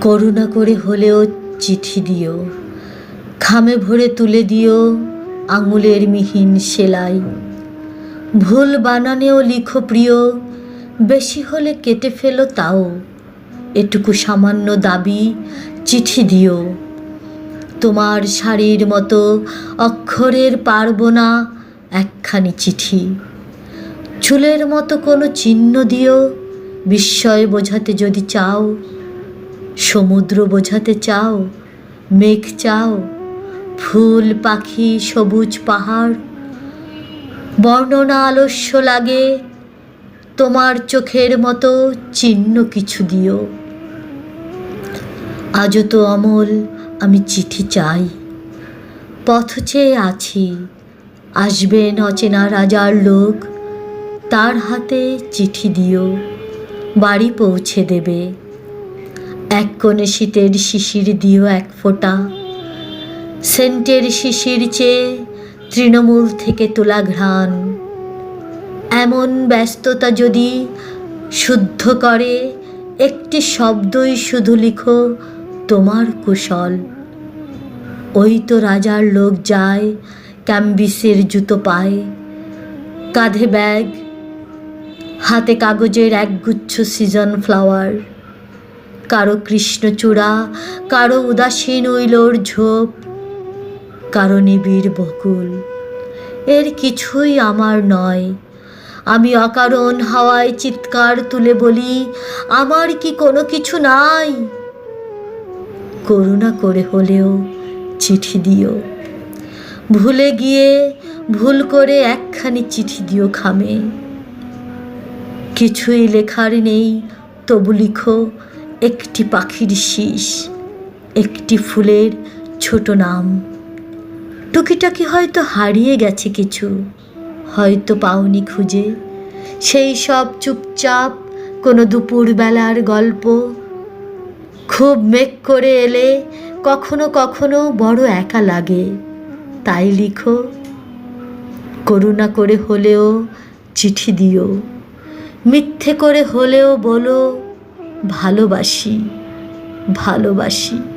করুণা করে হলেও চিঠি দিও। খামে ভরে তুলে দিও আঙুলের মিহিন সেলাই। ভুল বানানেও লিখো প্রিয়, বেশি হলে কেটে ফেলো তাও। এটুকু সামান্য দাবি, চিঠি দিও। তোমার শাড়ির মতো অক্ষরের পারব না একখানি চিঠি। চুলের মতো কোনো চিহ্ন দিও, বিস্ময় বোঝাতে যদি চাও সমুদ্র বোঝাতে চাও, মেঘ চাও, ফুল, পাখি, সবুজ পাহাড়, বর্ণনা আলস্য লাগে, তোমার চোখের মতো চিহ্ন কিছু দিও। আজও তো অমল, আমি চিঠি চাই। পথ চেয়ে আছি, আসবেন অচেনা রাজার লোক, তার হাতে চিঠি দিও, বাড়ি পৌঁছে দেবে। এক কোণে শীতের শিশির দিও এক ফোঁটা। সেন্টের শিশির চেয়ে তৃণমূল থেকে তোলা ঘ্রাণ। এমন ব্যস্ততা যদি শুদ্ধ করে, একটি শব্দই শুধু লিখো তোমার কুশল। ওই তো রাজার লোক যায়, ক্যাম্বিসের জুতো পায়। কাঁধে ব্যাগ, হাতে কাগজের একগুচ্ছ সিজন ফ্লাওয়ার। কারও কৃষ্ণচূড়া, কারও উদাসীন উইলোর ঝোপ, কারও নিবিড় বকুল। এর কিছুই আমার নয়। আমি অকারণ হাওয়ায় চিৎকার তুলে বলি, আমার কি কোনো কিছু নাই? করুণা করে হলেও চিঠি দিও। ভুলে গিয়ে ভুল করে একখানি চিঠি দিও খামে। কিছুই লেখার নেই, তবু লিখো একটি পাখির শীষ, একটি ফুলের ছোট নাম। টুকিটাকি হয়তো হারিয়ে গেছে কিছু, হয়তো পাওনি খুঁজে। সেই সব চুপচাপ কোনো দুপুরবেলার গল্প। খুব মেঘ করে এলে কখনো কখনো বড় একা লাগে। তাই লিখো, করুণা করে হলেও চিঠি দিও। মিথ্যে করে হলেও বলো ভালোবাসি ভালোবাসি।